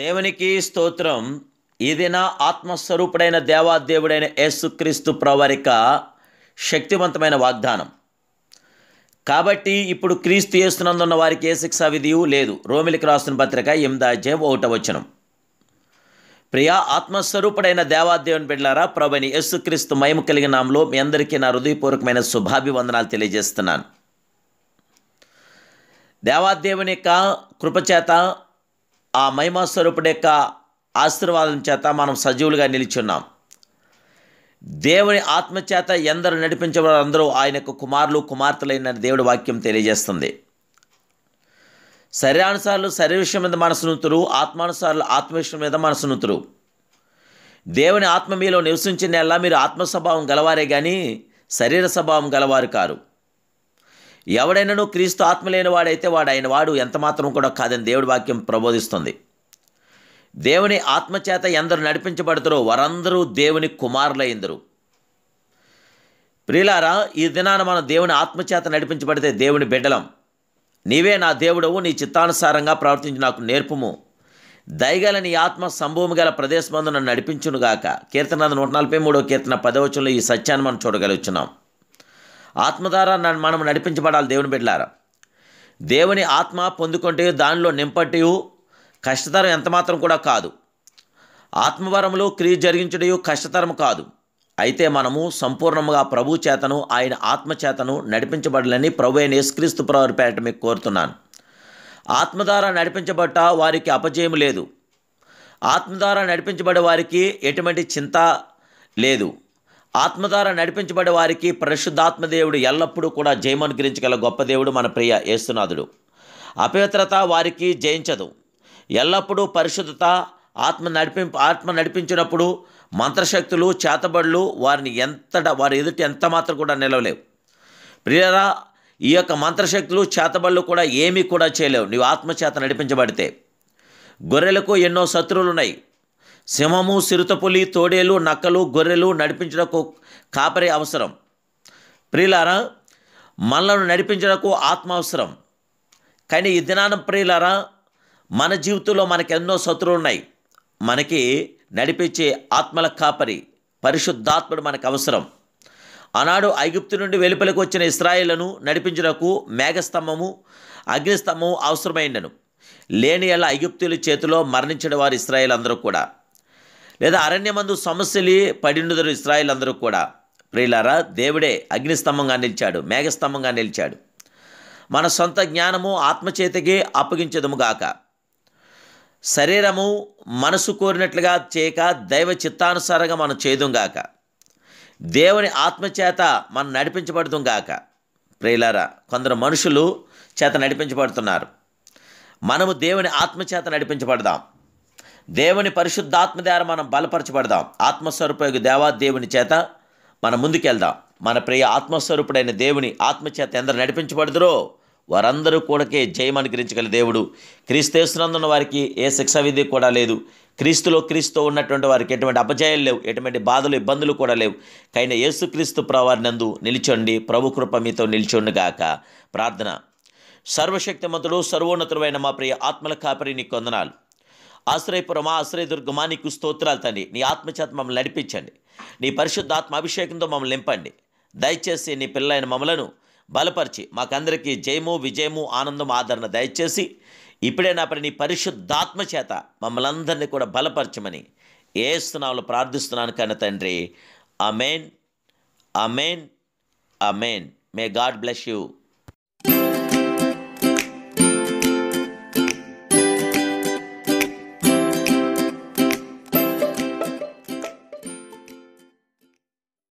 దేవునికి స్తోత్రం. ఇదిన ఆత్మస్వరూపుడైన దేవాదేవుడైన యేసుక్రీస్తు ప్రవరిక శక్తివంతమైన వాగ్దానం. కాబట్టి ఇప్పుడు క్రీస్తు చేస్తున్నందున్న వారికి ఏ శిక్షా విధియు లేదు. రోమిలికి రాస్తున్న పత్రిక ఎనిమిది అధ్యాయం ఒకట వచనం. ప్రియా ఆత్మస్వరూపుడైన దేవాదేవుని బిడ్లారా ప్రభుని యేసుక్రీస్తు మయము కలిగిన నామలో మీ అందరికీ నా హృదయపూర్వకమైన శుభాభివందనాలు తెలియజేస్తున్నాను. దేవాదేవుని యొక్క కృపచేత ఆ మహిమాస్వరూపుడి యొక్క ఆశీర్వాదం చేత మనం సజీవులుగా నిలిచున్నాం. దేవుని ఆత్మచేత ఎందరు నడిపించబడారు అందరూ ఆయన యొక్క కుమారులు కుమార్తెలైన దేవుడి వాక్యం తెలియజేస్తుంది. శరీరానుసార్లు శరీర విషయం మీద మనసునుతురు ఆత్మానుసారులు ఆత్మ విషయం మీద మనసునుతురు దేవుని ఆత్మ మీలో నివసించిన ఎలా మీరు ఆత్మ స్వభావం గలవారే కానీ శరీర స్వభావం గలవారు కారు. ఎవడైనాను క్రీస్తు ఆత్మ లేని వాడైతే వాడు ఆయన వాడు ఎంతమాత్రం కూడా కాదని దేవుడి వాక్యం ప్రబోధిస్తుంది. దేవుని ఆత్మచేత ఎందరు నడిపించబడతారో వారందరూ దేవుని కుమారులైందరు. ప్రియులారా ఈ దినాన మనం దేవుని ఆత్మచేత నడిపించబడితే దేవుని బిడ్డలం. నీవే నా దేవుడవు నీ చిత్తానుసారంగా ప్రవర్తించి నాకు నేర్పుము. దయగల నీ ఆత్మ సంభూమి గల ప్రదేశమందు నన్ను నడిపించునుగాక. కీర్తన నూట నలభై మూడో కీర్తన పదవచనంలో ఈ సత్యాన్ని మనం చూడగలుగుతున్నాం ఆత్మ ద్వారా మనం నడిపించబడాలి దేవుని బిడ్డలారా. దేవుని ఆత్మ పొందుకుంటే దానిలో నింపటి కష్టతరం ఎంతమాత్రం కూడా కాదు. ఆత్మవరములు క్రియ జరిగించడం కష్టతరం కాదు. అయితే మనము సంపూర్ణముగా ప్రభు చేతను ఆయన ఆత్మచేతను నడిపించబడాలని ప్రభు అయిన యేసుక్రీస్తు ప్రవరిపేట మీకు కోరుతున్నాను. ఆత్మ ద్వారా నడిపించబట్ట వారికి అపజయం లేదు. ఆత్మ ద్వారా నడిపించబడే వారికి ఎటువంటి చింత లేదు. ఆత్మ ద్వారా నడిపించబడే వారికి పరిశుద్ధాత్మదేవుడు ఎల్లప్పుడూ కూడా జయమనుగ్రహించగల గొప్ప దేవుడు మన ప్రియ యేసునాథుడు. అపవిత్రత వారికి జయించదు. ఎల్లప్పుడూ పరిశుద్ధత ఆత్మ నడిపింపు ఆత్మ నడిపించినప్పుడు మంత్రశక్తులు చేతబడులు వారిని ఎంత వారి ఎదుటి ఎంత మాత్రం కూడా నిలవలేవు. ప్రియరా ఈ యొక్క మంత్రశక్తులు చేతబడులు కూడా ఏమీ కూడా చేయలేవు. నీవు ఆత్మచేత నడిపించబడితే. గొర్రెలకు ఎన్నో శత్రువులు ఉన్నాయి సింహము సిరుతపులి తోడేలు నక్కలు గొర్రెలు నడిపించడకు కాపరి అవసరం. ప్రియులారా మనలను నడిపించడకు ఆత్మ అవసరం. కానీ ఈ దినాన ప్రియులారా మన జీవితంలో మనకి ఎన్నో శత్రువులు ఉన్నాయి. మనకి నడిపించే ఆత్మల కాపరి పరిశుద్ధాత్ముడు మనకు అవసరం. ఆనాడు ఐగుప్తు నుండి వెలుపలికి వచ్చిన ఇస్రాయిలను నడిపించుటకు మేఘస్తంభము అగ్నిస్తంభము అవసరమైండను లేని ఎలా ఐగుప్తుల చేతిలో మరణించిన వారు ఇస్రాయిల్ అందరూ కూడా. లేదా అరణ్యమందు సమస్యలు పడిండుదరు ఇస్రాయిల్ అందరూ కూడా. ప్రియులారా దేవుడే అగ్నిస్తంభంగా నిలిచాడు మేఘస్తంభంగా నిలిచాడు. మన సొంత జ్ఞానము ఆత్మచేతకి అప్పగించదుముగాక శరీరము మనసు కోరినట్లుగా చేయక దైవ చిత్తానుసారంగా మనం చేయదుంగాక దేవుని ఆత్మచేత మనం నడిపించబడుతుంగాక ప్రియులారా కొందరు మనుషులు చేత నడిపించబడుతున్నారు. మనము దేవుని ఆత్మచేత నడిపించబడదాం. దేవుని పరిశుద్ధాత్మ ద్వారా మనం బలపరచబడదాం. ఆత్మస్వరూపయోగి దేవా దేవుని చేత మనం ముందుకెళ్దాం. మన ప్రియ ఆత్మస్వరూపుడైన దేవుని ఆత్మచేత ఎందరు నడిపించబడదురో వారందరూ కూడాకే జయం అనుగ్రహించగల దేవుడు. క్రీస్తేస్తున్నందున్న వారికి ఏ శిక్ష విధి కూడా లేదు. క్రీస్తులో క్రీస్తు ఉన్నటువంటి వారికి ఎటువంటి అపజయాలు లేవు. ఎటువంటి బాధలు ఇబ్బందులు కూడా లేవు. కైన యేసుక్రీస్తు ప్రవారినందు నిలిచండి. ప్రభు కృప మీతో నిలిచండుగాక. ప్రార్థన. సర్వశక్తిమంతుడు సర్వోన్నతుడైన మా ప్రియ ఆత్మల కాపరి నీకు కొందనాలు ఆశ్రయపురమా ఆశ్రయదుర్గమా నీకు స్తోత్రాలు తండ్రి. నీ ఆత్మచేత మమ్మల్ని నడిపించండి. నీ పరిశుద్ధాత్మ అభిషేకంతో మమ్మల్ని నింపండి. దయచేసి నీ పిల్లలైన మమ్మలను బలపరిచి మాకందరికీ జయము విజయము ఆనందం ఆదరణ దయచేసి ఇప్పుడే నా పని నీ పరిశుద్ధాత్మ చేత మమ్మల్ని అందరినీ కూడా బలపరచమని ఏస్తున్నావులు ప్రార్థిస్తున్నాను కన్న తండ్రి. Amen amen amen may God bless you.